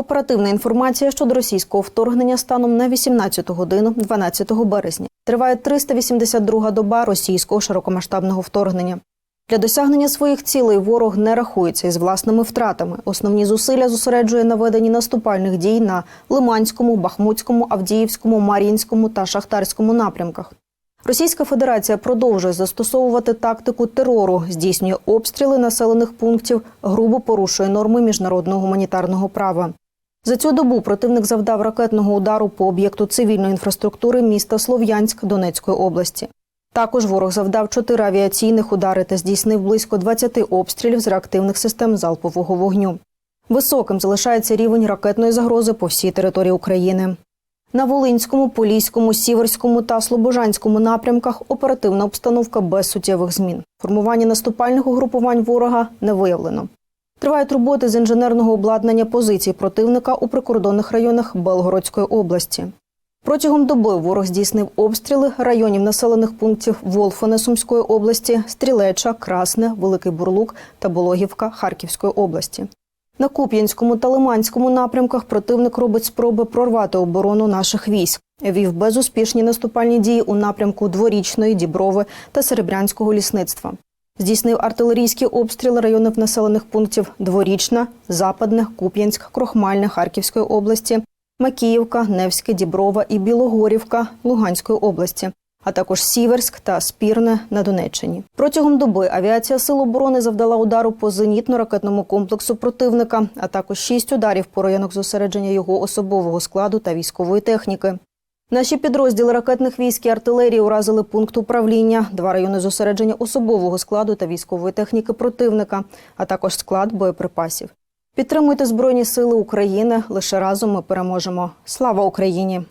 Оперативна інформація щодо російського вторгнення станом на 18 годину 12 березня. Триває 382 доба російського широкомасштабного вторгнення. Для досягнення своїх цілей ворог не рахується із власними втратами. Основні зусилля зосереджує на веденні наступальних дій на Лиманському, Бахмутському, Авдіївському, Мар'їнському та Шахтарському напрямках. Російська Федерація продовжує застосовувати тактику терору, здійснює обстріли населених пунктів, грубо порушує норми міжнародного гуманітарного права. За цю добу противник завдав ракетного удару по об'єкту цивільної інфраструктури міста Слов'янськ Донецької області. Також ворог завдав чотири авіаційних удари та здійснив близько 20 обстрілів з реактивних систем залпового вогню. Високим залишається рівень ракетної загрози по всій території України. На Волинському, Поліському, Сіверському та Слобожанському напрямках оперативна обстановка без суттєвих змін. Формування наступальних угрупувань ворога не виявлено. Тривають роботи з інженерного обладнання позицій противника у прикордонних районах Белгородської області. Протягом доби ворог здійснив обстріли районів населених пунктів Волфоне Сумської області, Стрілеча, Красне, Великий Бурлук та Бологівка Харківської області. На Куп'янському та Лиманському напрямках противник робить спроби прорвати оборону наших військ. Вів безуспішні наступальні дії у напрямку Дворічної, Діброви та Серебрянського лісництва. Здійснив артилерійські обстріли районів населених пунктів Дворічна, Западне, Куп'янськ, Крохмальне Харківської області, Макіївка, Невське, Діброва і Білогорівка Луганської області, а також Сіверськ та Спірне на Донеччині. Протягом доби авіація Сил оборони завдала удару по зенітно-ракетному комплексу противника, а також шість ударів по районах зосередження його особового складу та військової техніки. Наші підрозділи ракетних військ і артилерії уразили пункт управління, два райони зосередження особового складу та військової техніки противника, а також склад боєприпасів. Підтримуйте Збройні Сили України. Лише разом ми переможемо. Слава Україні!